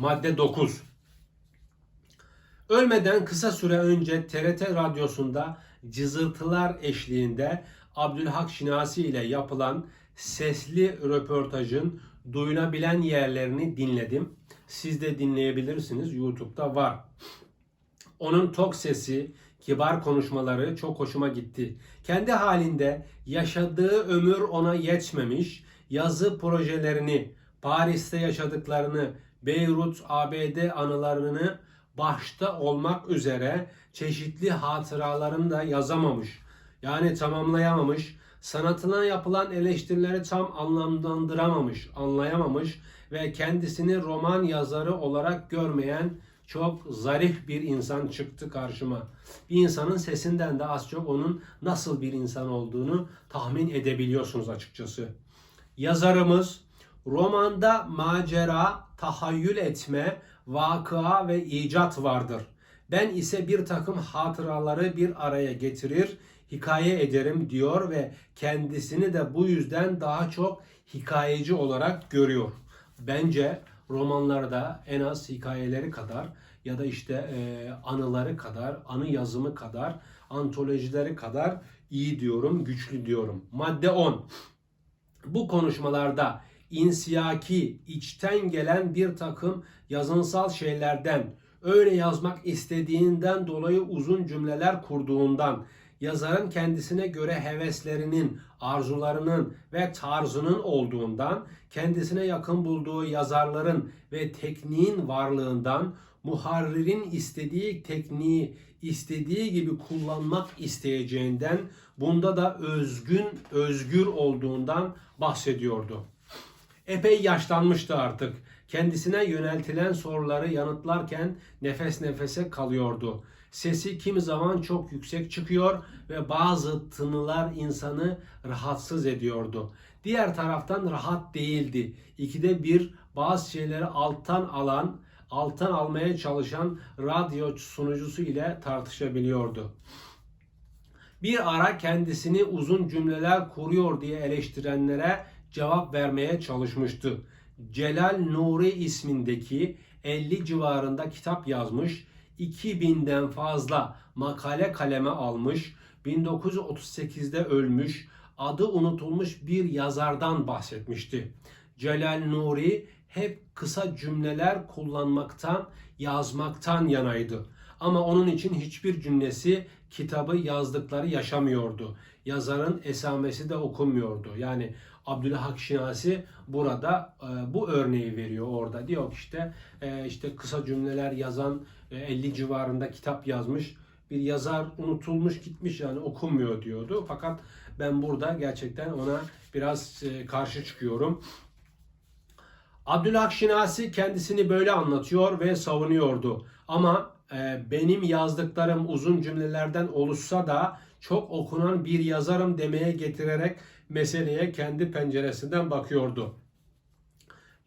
Madde 9. Ölmeden kısa süre önce TRT radyosunda cızırtılar eşliğinde Abdülhak Şinasi ile yapılan sesli röportajın duyulabilen yerlerini dinledim. Siz de dinleyebilirsiniz. YouTube'da var. Onun tok sesi, kibar konuşmaları çok hoşuma gitti. Kendi halinde yaşadığı ömür ona yetmemiş, yazı projelerini, Paris'te yaşadıklarını, Beyrut, ABD anılarını başta olmak üzere çeşitli hatıralarını da yazamamış. Yani tamamlayamamış, sanatına yapılan eleştirileri tam anlamlandıramamış, anlayamamış ve kendisini roman yazarı olarak görmeyen çok zarif bir insan çıktı karşıma. Bir insanın sesinden de az çok onun nasıl bir insan olduğunu tahmin edebiliyorsunuz açıkçası. Yazarımız romanda macera, tahayyül etme, vakıa ve icat vardır. Ben ise bir takım hatıraları bir araya getirir, hikaye ederim diyor ve kendisini de bu yüzden daha çok hikayeci olarak görüyor. Bence romanlarda en az hikayeleri kadar ya da işte e, anıları kadar, anı yazımı kadar, antolojileri kadar iyi diyorum, güçlü diyorum. Madde 10. Bu konuşmalarda insiyaki, içten gelen bir takım yazınsal şeylerden, öyle yazmak istediğinden dolayı uzun cümleler kurduğundan, yazarın kendisine göre heveslerinin, arzularının ve tarzının olduğundan, kendisine yakın bulduğu yazarların ve tekniğin varlığından, muharririn istediği tekniği istediği gibi kullanmak isteyeceğinden, bunda da özgün, özgür olduğundan bahsediyordu. Epey yaşlanmıştı artık. Kendisine yöneltilen soruları yanıtlarken nefes nefese kalıyordu. Sesi kimi zaman çok yüksek çıkıyor ve bazı tınılar insanı rahatsız ediyordu. Diğer taraftan rahat değildi. İkide bir bazı şeyleri alttan alan, alttan almaya çalışan radyo sunucusu ile tartışabiliyordu. Bir ara kendisini uzun cümleler kuruyor diye eleştirenlere cevap vermeye çalışmıştı. Celal Nuri ismindeki 50 civarında kitap yazmış, 2000'den fazla makale kaleme almış, 1938'de ölmüş, adı unutulmuş bir yazardan bahsetmişti. Celal Nuri hep kısa cümleler kullanmaktan, yazmaktan yanaydı. Ama onun için hiçbir cümlesi kitabı yazdıkları yaşamıyordu. Yazarın esamesi de okunmuyordu. Yani Abdülhak Şinasi burada e, bu örneği veriyor orada. Diyor işte e, işte kısa cümleler yazan e, 50 civarında kitap yazmış bir yazar unutulmuş gitmiş yani okunmuyor diyordu. Fakat ben burada gerçekten ona biraz e, karşı çıkıyorum. Abdülhak Şinasi kendisini böyle anlatıyor ve savunuyordu. Ama e, benim yazdıklarım uzun cümlelerden oluşsa da çok okunan bir yazarım demeye getirerek meseleye kendi penceresinden bakıyordu.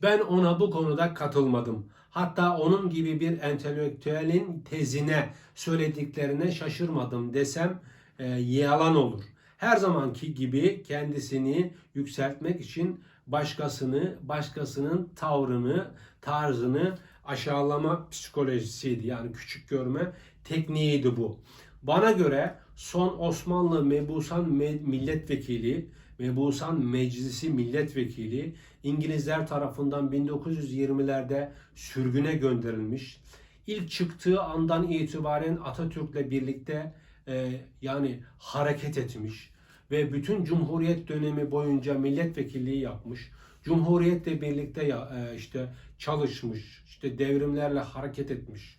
Ben ona bu konuda katılmadım. Hatta onun gibi bir entelektüelin tezine, söylediklerine şaşırmadım desem e, yalan olur. Her zamanki gibi kendisini yükseltmek için başkasını, başkasının tavrını, tarzını aşağılama psikolojisiydi. Yani küçük görme tekniğiydi bu. Bana göre son Osmanlı Mebusan Milletvekili, Mebusan Meclisi Milletvekili İngilizler tarafından 1920'lerde sürgüne gönderilmiş. İlk çıktığı andan itibaren Atatürk'le birlikte e, yani hareket etmiş ve bütün Cumhuriyet dönemi boyunca milletvekilliği yapmış. Cumhuriyetle birlikte ya, e, işte çalışmış, işte devrimlerle hareket etmiş.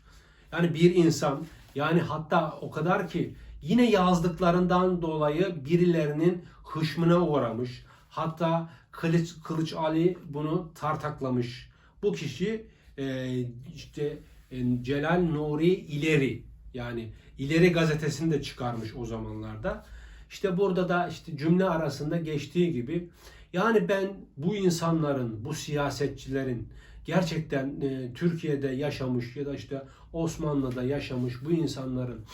Yani bir insan yani hatta o kadar ki yine yazdıklarından dolayı birilerinin hışmına uğramış. Hatta Kılıç, Kılıç Ali bunu tartaklamış. Bu kişi e, işte e, Celal Nuri İleri yani İleri gazetesini de çıkarmış o zamanlarda. İşte burada da işte cümle arasında geçtiği gibi yani ben bu insanların, bu siyasetçilerin gerçekten e, Türkiye'de yaşamış ya da işte Osmanlı'da yaşamış bu insanların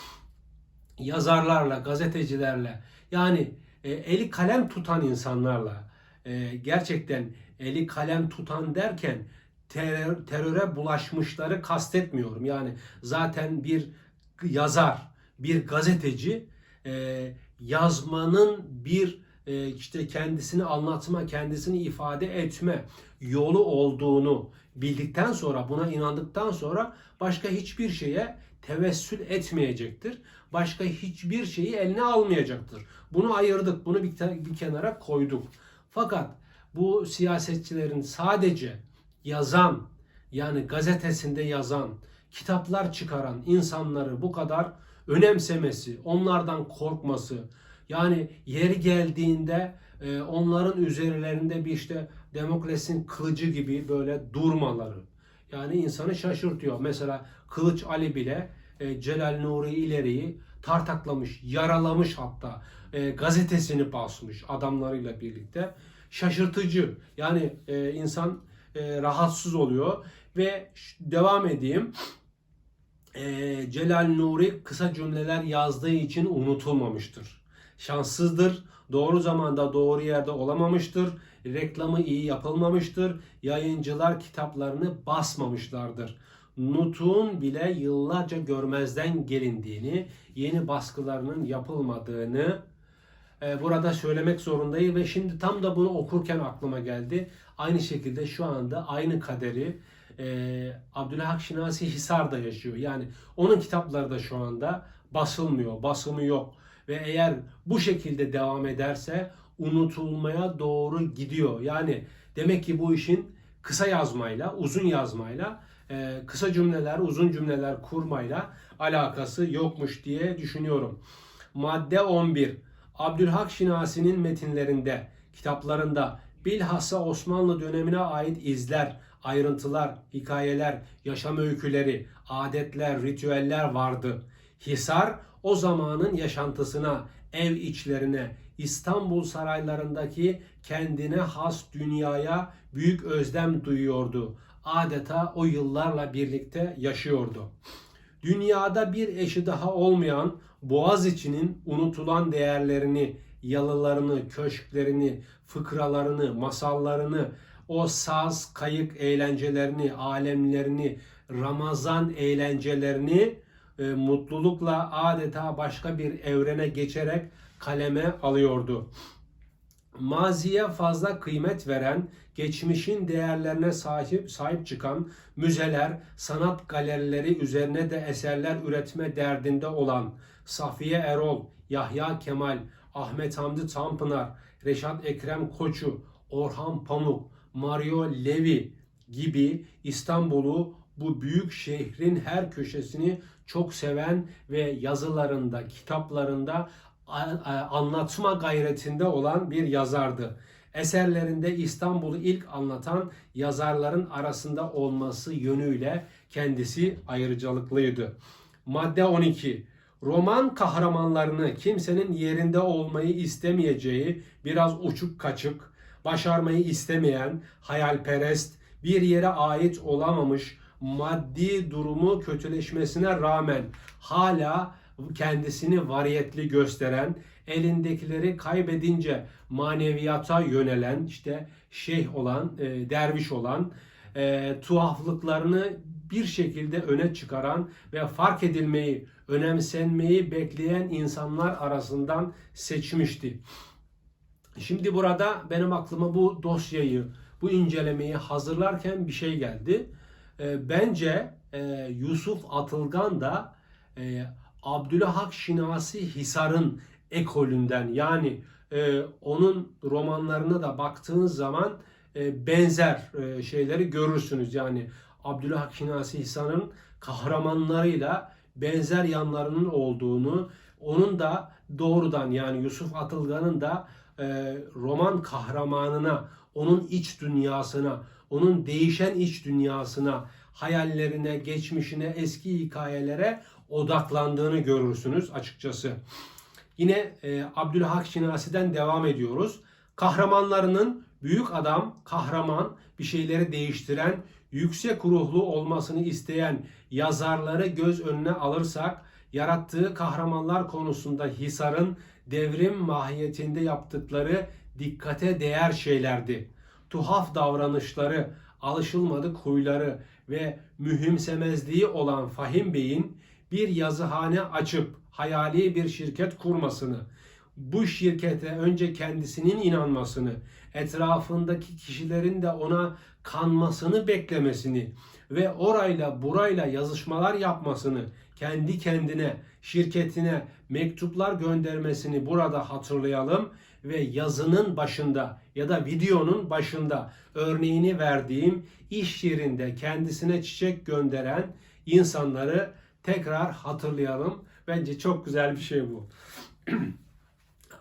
yazarlarla, gazetecilerle yani e, eli kalem tutan insanlarla e, gerçekten eli kalem tutan derken terör, teröre bulaşmışları kastetmiyorum. Yani zaten bir yazar, bir gazeteci e, yazmanın bir e, işte kendisini anlatma, kendisini ifade etme yolu olduğunu bildikten sonra, buna inandıktan sonra başka hiçbir şeye tevessül etmeyecektir. Başka hiçbir şeyi eline almayacaktır. Bunu ayırdık, bunu bir, bir kenara koyduk. Fakat bu siyasetçilerin sadece yazan, yani gazetesinde yazan, kitaplar çıkaran insanları bu kadar önemsemesi, onlardan korkması, yani yeri geldiğinde e, onların üzerlerinde bir işte demokrasinin kılıcı gibi böyle durmaları. Yani insanı şaşırtıyor. Mesela Kılıç Ali bile e, Celal Nuri İleri'yi tartaklamış, yaralamış hatta. E, gazetesini basmış adamlarıyla birlikte. Şaşırtıcı. Yani e, insan e, rahatsız oluyor. Ve devam edeyim. E, Celal Nuri kısa cümleler yazdığı için unutulmamıştır. Şanssızdır. Doğru zamanda doğru yerde olamamıştır. Reklamı iyi yapılmamıştır. Yayıncılar kitaplarını basmamışlardır. Nutuk'un bile yıllarca görmezden gelindiğini, yeni baskılarının yapılmadığını e, burada söylemek zorundayım ve şimdi tam da bunu okurken aklıma geldi. Aynı şekilde şu anda aynı kaderi e, Abdülhak Şinasi Hisar'da yaşıyor. Yani onun kitapları da şu anda basılmıyor, basımı yok. Ve eğer bu şekilde devam ederse unutulmaya doğru gidiyor. Yani demek ki bu işin kısa yazmayla, uzun yazmayla, e, kısa cümleler, uzun cümleler kurmayla alakası yokmuş diye düşünüyorum. Madde 11. Abdülhak Şinasi'nin metinlerinde, kitaplarında bilhassa Osmanlı dönemine ait izler, ayrıntılar, hikayeler, yaşam öyküleri, adetler, ritüeller vardı. Hisar o zamanın yaşantısına, ev içlerine, İstanbul saraylarındaki kendine has dünyaya büyük özlem duyuyordu. Adeta o yıllarla birlikte yaşıyordu. Dünyada bir eşi daha olmayan Boğaziçi'nin unutulan değerlerini, yalılarını, köşklerini, fıkralarını, masallarını, o saz, kayık eğlencelerini, alemlerini, Ramazan eğlencelerini e, mutlulukla adeta başka bir evrene geçerek kaleme alıyordu. Maziye fazla kıymet veren, geçmişin değerlerine sahip sahip çıkan müzeler, sanat galerileri üzerine de eserler üretme derdinde olan Safiye Erol, Yahya Kemal, Ahmet Hamdi Tanpınar, Reşat Ekrem Koçu, Orhan Pamuk, Mario Levi gibi İstanbul'u bu büyük şehrin her köşesini çok seven ve yazılarında, kitaplarında anlatma gayretinde olan bir yazardı. Eserlerinde İstanbul'u ilk anlatan yazarların arasında olması yönüyle kendisi ayrıcalıklıydı. Madde 12. Roman kahramanlarını kimsenin yerinde olmayı istemeyeceği, biraz uçuk kaçık, başarmayı istemeyen, hayalperest, bir yere ait olamamış, maddi durumu kötüleşmesine rağmen hala kendisini variyetli gösteren, elindekileri kaybedince maneviyata yönelen, işte şeyh olan, e, derviş olan, e, tuhaflıklarını bir şekilde öne çıkaran ve fark edilmeyi, önemsenmeyi bekleyen insanlar arasından seçmişti. Şimdi burada benim aklıma bu dosyayı, bu incelemeyi hazırlarken bir şey geldi. E, bence e, Yusuf Atılgan da e, Abdülhak Şinasi Hisar'ın ekolünden yani e, onun romanlarına da baktığınız zaman e, benzer e, şeyleri görürsünüz. Yani Abdülhak Şinasi Hisar'ın kahramanlarıyla benzer yanlarının olduğunu, onun da doğrudan yani Yusuf Atılgan'ın da e, roman kahramanına, onun iç dünyasına, onun değişen iç dünyasına, hayallerine, geçmişine, eski hikayelere odaklandığını görürsünüz açıkçası. Yine e, Abdülhak Şinasi'den devam ediyoruz. Kahramanlarının büyük adam, kahraman, bir şeyleri değiştiren, yüksek ruhlu olmasını isteyen yazarları göz önüne alırsak, yarattığı kahramanlar konusunda Hisar'ın devrim mahiyetinde yaptıkları dikkate değer şeylerdi. Tuhaf davranışları, alışılmadık huyları ve mühimsemezliği olan Fahim Bey'in bir yazıhane açıp hayali bir şirket kurmasını, bu şirkete önce kendisinin inanmasını, etrafındaki kişilerin de ona kanmasını beklemesini ve orayla burayla yazışmalar yapmasını, kendi kendine, şirketine mektuplar göndermesini burada hatırlayalım ve yazının başında ya da videonun başında örneğini verdiğim iş yerinde kendisine çiçek gönderen insanları tekrar hatırlayalım. Bence çok güzel bir şey bu.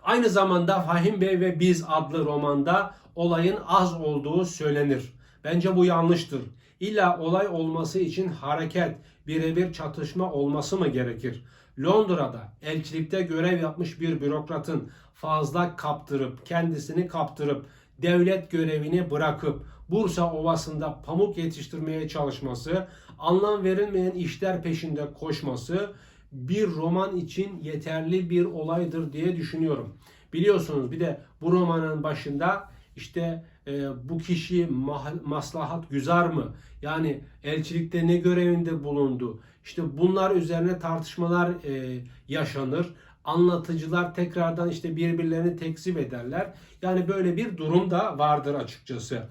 Aynı zamanda Fahim Bey ve Biz adlı romanda olayın az olduğu söylenir. Bence bu yanlıştır. İlla olay olması için hareket, birebir çatışma olması mı gerekir? Londra'da elçilikte görev yapmış bir bürokratın fazla kaptırıp, kendisini kaptırıp, devlet görevini bırakıp Bursa Ovası'nda pamuk yetiştirmeye çalışması, anlam verilmeyen işler peşinde koşması bir roman için yeterli bir olaydır diye düşünüyorum. Biliyorsunuz bir de bu romanın başında işte e, bu kişi maslahat güzar mı? Yani elçilikte ne görevinde bulundu? İşte bunlar üzerine tartışmalar e, yaşanır. Anlatıcılar tekrardan işte birbirlerini tekzip ederler. Yani böyle bir durum da vardır açıkçası.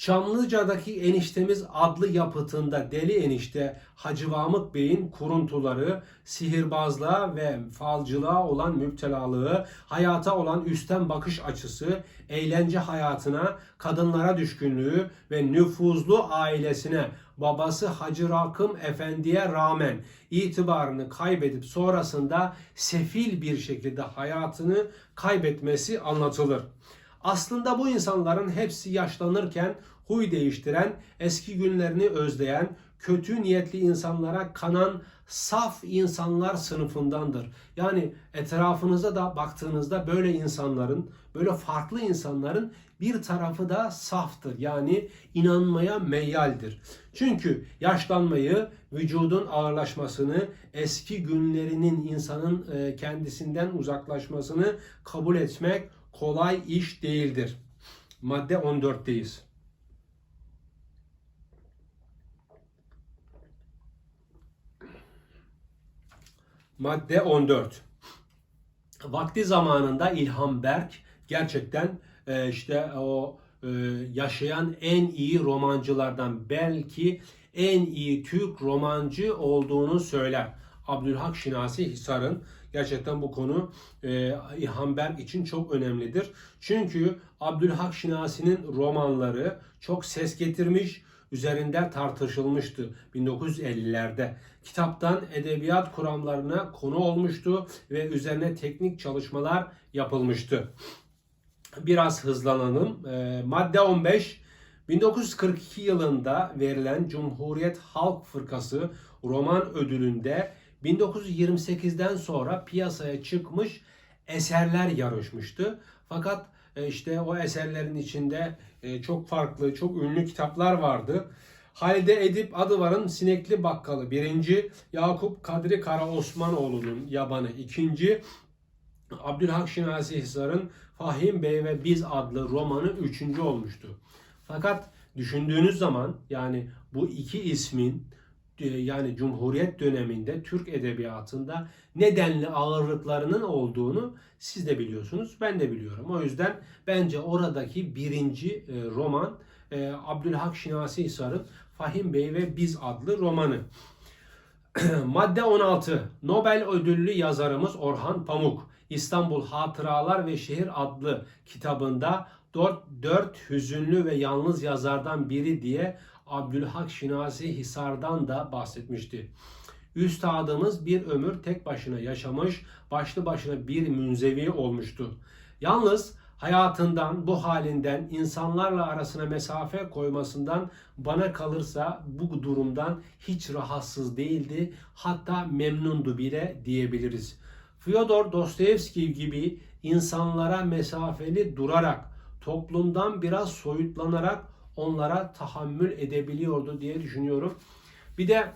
Çamlıca'daki eniştemiz adlı yapıtında Deli Enişte Hacı Vamık Bey'in kuruntuları, sihirbazlığa ve falcılığa olan müptelalığı, hayata olan üstten bakış açısı, eğlence hayatına, kadınlara düşkünlüğü ve nüfuzlu ailesine babası Hacı Rakım Efendi'ye rağmen itibarını kaybedip sonrasında sefil bir şekilde hayatını kaybetmesi anlatılır. Aslında bu insanların hepsi yaşlanırken huy değiştiren, eski günlerini özleyen, kötü niyetli insanlara kanan saf insanlar sınıfındandır. Yani etrafınıza da baktığınızda böyle insanların, böyle farklı insanların bir tarafı da saftır. Yani inanmaya meyyaldir. Çünkü yaşlanmayı, vücudun ağırlaşmasını, eski günlerinin insanın e, kendisinden uzaklaşmasını kabul etmek kolay iş değildir. Madde 14'teyiz. Madde 14. Vakti zamanında İlham Berk gerçekten e, işte o e, yaşayan en iyi romancılardan belki en iyi Türk romancı olduğunu söyler. Abdülhak Şinasi Hisar'ın gerçekten bu konu e, İlham Berk için çok önemlidir. Çünkü Abdülhak Şinasi'nin romanları çok ses getirmiş, üzerinde tartışılmıştı 1950'lerde. Kitaptan edebiyat kuramlarına konu olmuştu ve üzerine teknik çalışmalar yapılmıştı. Biraz hızlanalım. E, madde 15 1942 yılında verilen Cumhuriyet Halk Fırkası roman ödülünde 1928'den sonra piyasaya çıkmış eserler yarışmıştı. Fakat işte o eserlerin içinde e, çok farklı, çok ünlü kitaplar vardı. Halide Edip Adıvar'ın Sinekli Bakkalı birinci, Yakup Kadri Kara Osmanoğlu'nun Yabanı ikinci, Abdülhak Şinasi Hisar'ın Fahim Bey ve Biz adlı romanı üçüncü olmuştu. Fakat düşündüğünüz zaman yani bu iki ismin e, yani Cumhuriyet döneminde Türk edebiyatında nedenli ağırlıklarının olduğunu siz de biliyorsunuz, ben de biliyorum. O yüzden bence oradaki birinci e, roman e, Abdülhak Şinasi Hisar'ın Fahim Bey ve Biz adlı romanı. Madde 16. Nobel ödüllü yazarımız Orhan Pamuk İstanbul Hatıralar ve Şehir adlı kitabında dört, dört hüzünlü ve yalnız yazardan biri diye Abdülhak Şinasi Hisar'dan da bahsetmişti. Üstadımız bir ömür tek başına yaşamış, başlı başına bir münzevi olmuştu. Yalnız hayatından, bu halinden, insanlarla arasına mesafe koymasından bana kalırsa bu durumdan hiç rahatsız değildi. Hatta memnundu bile diyebiliriz. Fyodor Dostoyevski gibi insanlara mesafeli durarak, toplumdan biraz soyutlanarak onlara tahammül edebiliyordu diye düşünüyorum. Bir de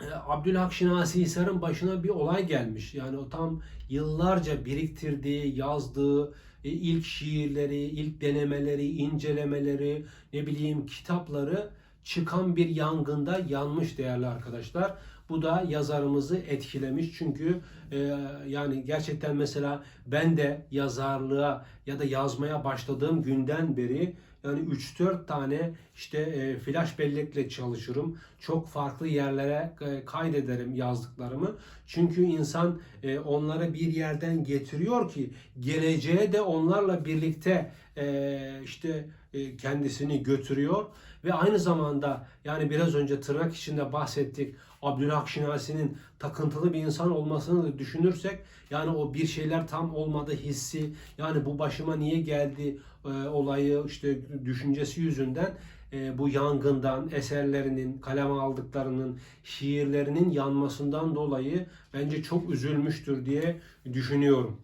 e, Abdülhak Şinasi Hisar'ın başına bir olay gelmiş. Yani o tam yıllarca biriktirdiği, yazdığı e, ilk şiirleri, ilk denemeleri, incelemeleri, ne bileyim kitapları çıkan bir yangında yanmış değerli arkadaşlar. Bu da yazarımızı etkilemiş çünkü e, yani gerçekten mesela ben de yazarlığa ya da yazmaya başladığım günden beri yani 3-4 tane işte e, flash bellekle çalışırım. Çok farklı yerlere e, kaydederim yazdıklarımı. Çünkü insan e, onları bir yerden getiriyor ki geleceğe de onlarla birlikte e, işte e, kendisini götürüyor ve aynı zamanda yani biraz önce tırnak içinde bahsettik Abdülhak Şinasi'nin takıntılı bir insan olmasını düşünürsek yani o bir şeyler tam olmadı hissi yani bu başıma niye geldi e, olayı işte düşüncesi yüzünden e, bu yangından eserlerinin kaleme aldıklarının şiirlerinin yanmasından dolayı bence çok üzülmüştür diye düşünüyorum.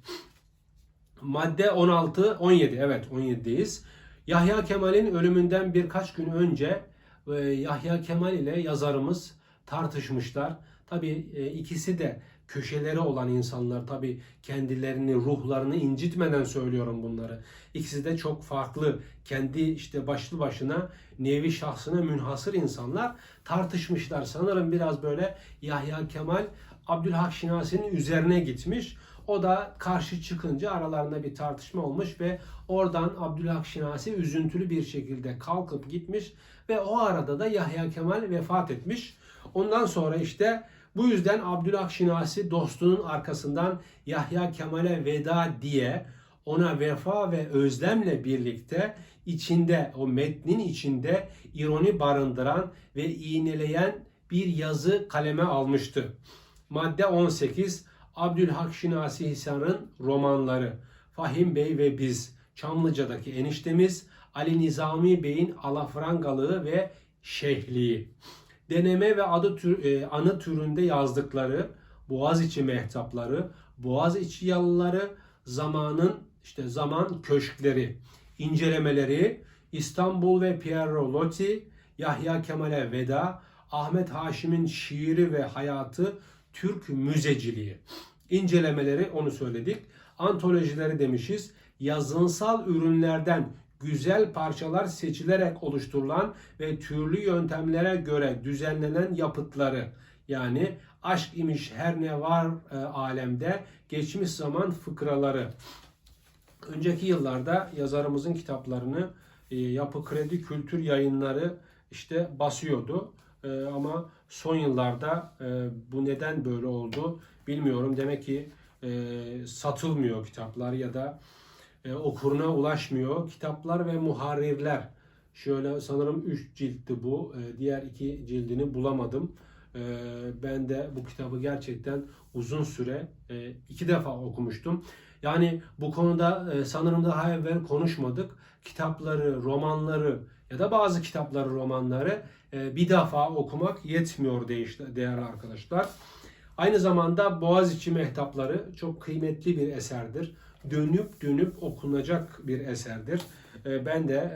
Madde 16 17 evet 17'deyiz. Yahya Kemal'in ölümünden birkaç gün önce e, Yahya Kemal ile yazarımız tartışmışlar. Tabii ikisi de köşeleri olan insanlar tabii kendilerini, ruhlarını incitmeden söylüyorum bunları. İkisi de çok farklı, kendi işte başlı başına nevi şahsına münhasır insanlar tartışmışlar. Sanırım biraz böyle Yahya Kemal Abdülhak Şinasi'nin üzerine gitmiş. O da karşı çıkınca aralarında bir tartışma olmuş ve oradan Abdülhak Şinasi üzüntülü bir şekilde kalkıp gitmiş ve o arada da Yahya Kemal vefat etmiş. Ondan sonra işte bu yüzden Abdülhak Şinasi dostunun arkasından Yahya Kemal'e veda diye ona vefa ve özlemle birlikte içinde o metnin içinde ironi barındıran ve iğneleyen bir yazı kaleme almıştı. Madde 18 Abdülhak Şinasi Hisar'ın romanları Fahim Bey ve Biz Çamlıca'daki eniştemiz Ali Nizami Bey'in alafrangalığı ve şeyhliği deneme ve adı tür, e, anı türünde yazdıkları Boğaziçi mehtapları, Boğaziçi yalıları, zamanın işte zaman köşkleri, incelemeleri, İstanbul ve Piero Lotti, Yahya Kemal'e veda, Ahmet Haşim'in şiiri ve hayatı, Türk müzeciliği. İncelemeleri onu söyledik. Antolojileri demişiz. Yazınsal ürünlerden güzel parçalar seçilerek oluşturulan ve türlü yöntemlere göre düzenlenen yapıtları yani aşk imiş her ne var e, alemde geçmiş zaman fıkraları. Önceki yıllarda yazarımızın kitaplarını e, Yapı Kredi Kültür Yayınları işte basıyordu. E, ama son yıllarda e, bu neden böyle oldu bilmiyorum. Demek ki e, satılmıyor kitaplar ya da e, okuruna ulaşmıyor. Kitaplar ve muharrirler. Şöyle sanırım 3 ciltti bu. E, diğer iki cildini bulamadım. E, ben de bu kitabı gerçekten uzun süre e, iki defa okumuştum. Yani bu konuda e, sanırım daha evvel konuşmadık. Kitapları, romanları ya da bazı kitapları, romanları e, bir defa okumak yetmiyor değerli arkadaşlar. Aynı zamanda Boğaziçi Mehtapları çok kıymetli bir eserdir dönüp dönüp okunacak bir eserdir. Ee, ben de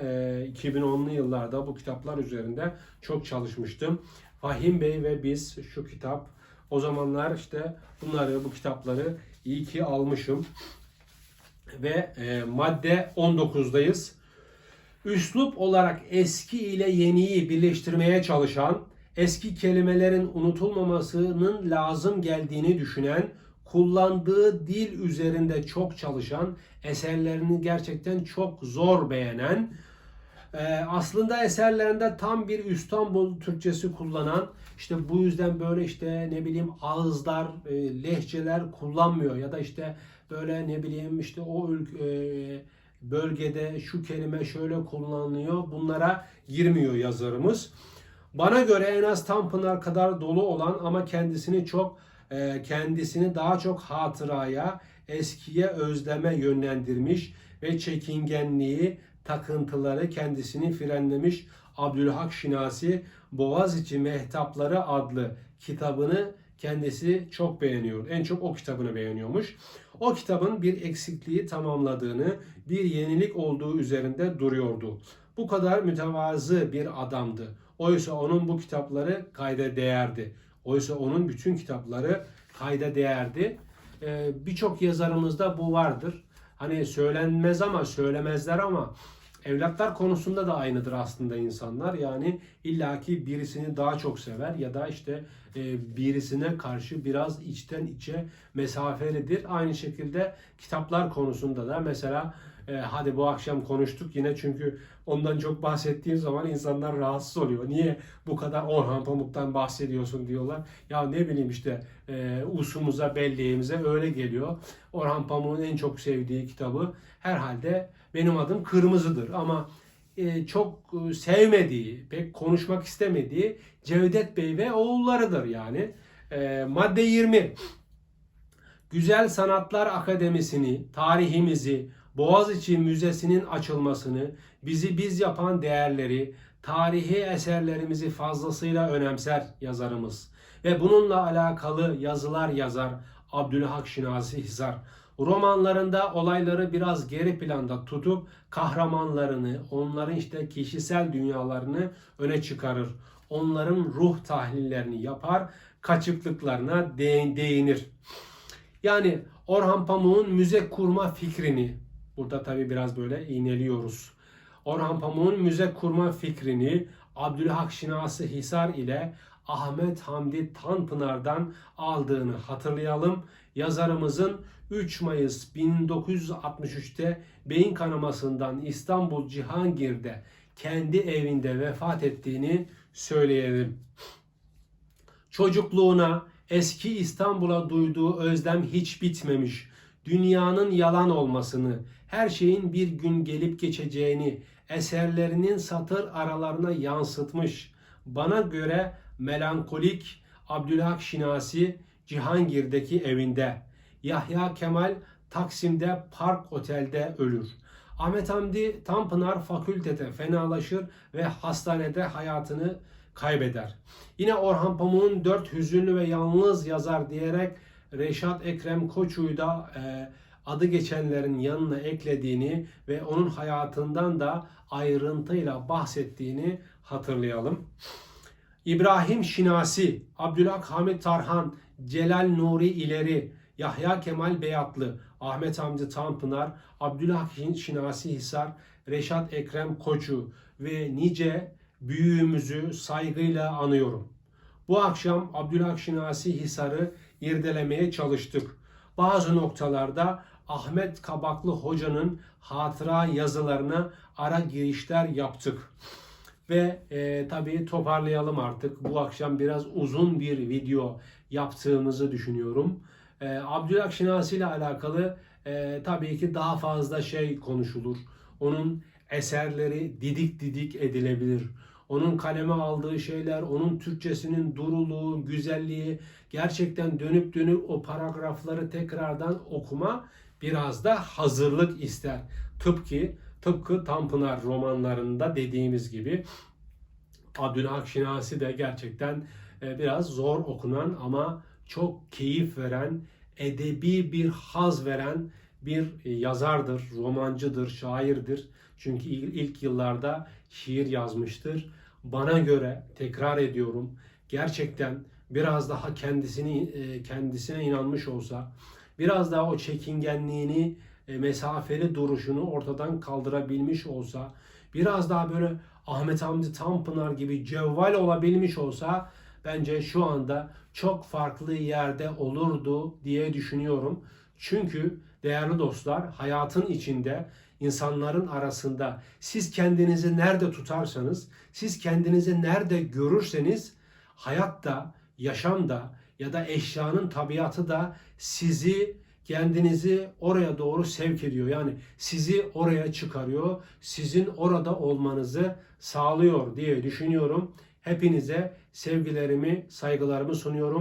2010'lu e, yıllarda bu kitaplar üzerinde çok çalışmıştım. Fahim Bey ve biz şu kitap o zamanlar işte bunları bu kitapları iyi ki almışım. Ve e, madde 19'dayız. Üslup olarak eski ile yeniyi birleştirmeye çalışan, eski kelimelerin unutulmamasının lazım geldiğini düşünen, kullandığı dil üzerinde çok çalışan, eserlerini gerçekten çok zor beğenen, e, aslında eserlerinde tam bir İstanbul Türkçesi kullanan, işte bu yüzden böyle işte ne bileyim ağızlar, e, lehçeler kullanmıyor ya da işte böyle ne bileyim işte o e, bölgede şu kelime şöyle kullanılıyor. Bunlara girmiyor yazarımız. Bana göre en az Tanpınar kadar dolu olan ama kendisini çok kendisini daha çok hatıraya, eskiye özleme yönlendirmiş ve çekingenliği, takıntıları kendisini frenlemiş Abdülhak Şinasi Boğaziçi Mehtapları adlı kitabını kendisi çok beğeniyor. En çok o kitabını beğeniyormuş. O kitabın bir eksikliği tamamladığını, bir yenilik olduğu üzerinde duruyordu. Bu kadar mütevazı bir adamdı. Oysa onun bu kitapları kayda değerdi. Oysa onun bütün kitapları kayda değerdi. Ee, Birçok yazarımızda bu vardır. hani söylenmez ama söylemezler ama evlatlar konusunda da aynıdır aslında insanlar. Yani illaki birisini daha çok sever ya da işte e, birisine karşı biraz içten içe mesafelidir. Aynı şekilde kitaplar konusunda da mesela e, hadi bu akşam konuştuk yine çünkü ondan çok bahsettiğim zaman insanlar rahatsız oluyor. Niye bu kadar Orhan Pamuk'tan bahsediyorsun diyorlar. Ya ne bileyim işte e, usumuza, belleğimize öyle geliyor. Orhan Pamuk'un en çok sevdiği kitabı herhalde benim adım Kırmızıdır ama e, çok e, sevmediği, pek konuşmak istemediği Cevdet Bey ve oğullarıdır yani. E, madde 20. Güzel Sanatlar Akademisi'ni, tarihimizi, Boğaziçi Müzesi'nin açılmasını, bizi biz yapan değerleri, tarihi eserlerimizi fazlasıyla önemser yazarımız. Ve bununla alakalı yazılar yazar Abdülhak Şinasi Hisar. Romanlarında olayları biraz geri planda tutup kahramanlarını, onların işte kişisel dünyalarını öne çıkarır. Onların ruh tahlillerini yapar, kaçıklıklarına değin- değinir. Yani Orhan Pamuk'un müze kurma fikrini, burada tabi biraz böyle iğneliyoruz. Orhan Pamuk'un müze kurma fikrini Abdülhak Şinasi Hisar ile Ahmet Hamdi Tanpınar'dan aldığını hatırlayalım. Yazarımızın 3 Mayıs 1963'te beyin kanamasından İstanbul Cihangir'de kendi evinde vefat ettiğini söyleyelim. Çocukluğuna, eski İstanbul'a duyduğu özlem hiç bitmemiş. Dünyanın yalan olmasını, her şeyin bir gün gelip geçeceğini eserlerinin satır aralarına yansıtmış. Bana göre melankolik Abdülhak Şinasi Cihangir'deki evinde. Yahya Kemal Taksim'de Park Otel'de ölür. Ahmet Hamdi Tanpınar fakültede fenalaşır ve hastanede hayatını kaybeder. Yine Orhan Pamuk'un dört hüzünlü ve yalnız yazar diyerek Reşat Ekrem Koçu'yu da e, adı geçenlerin yanına eklediğini ve onun hayatından da ayrıntıyla bahsettiğini hatırlayalım. İbrahim Şinasi, Abdülhak Hamit Tarhan, Celal Nuri İleri, Yahya Kemal Beyatlı, Ahmet Hamdi Tanpınar, Abdülhak Şinasi Hisar, Reşat Ekrem Koçu ve nice büyüğümüzü saygıyla anıyorum. Bu akşam Abdülhak Şinasi Hisar'ı irdelemeye çalıştık. Bazı noktalarda Ahmet Kabaklı Hoca'nın hatıra yazılarına ara girişler yaptık. Ve e, tabii toparlayalım artık. Bu akşam biraz uzun bir video yaptığımızı düşünüyorum. E, Abdülhak Şinasi ile alakalı e, tabii ki daha fazla şey konuşulur. Onun eserleri didik didik edilebilir. Onun kaleme aldığı şeyler, onun Türkçesinin duruluğu, güzelliği, gerçekten dönüp dönüp o paragrafları tekrardan okuma biraz da hazırlık ister. Tıpkı tıpkı Tanpınar romanlarında dediğimiz gibi Abdülhak Şinasi de gerçekten e, biraz zor okunan ama çok keyif veren, edebi bir haz veren bir e, yazardır, romancıdır, şairdir. Çünkü ilk yıllarda şiir yazmıştır. Bana göre tekrar ediyorum gerçekten biraz daha kendisini e, kendisine inanmış olsa, biraz daha o çekingenliğini, mesafeli duruşunu ortadan kaldırabilmiş olsa, biraz daha böyle Ahmet Hamdi Tanpınar gibi cevval olabilmiş olsa bence şu anda çok farklı yerde olurdu diye düşünüyorum. Çünkü değerli dostlar hayatın içinde insanların arasında siz kendinizi nerede tutarsanız, siz kendinizi nerede görürseniz hayatta, yaşamda ya da eşyanın tabiatı da sizi kendinizi oraya doğru sevk ediyor. Yani sizi oraya çıkarıyor, sizin orada olmanızı sağlıyor diye düşünüyorum. Hepinize sevgilerimi, saygılarımı sunuyorum.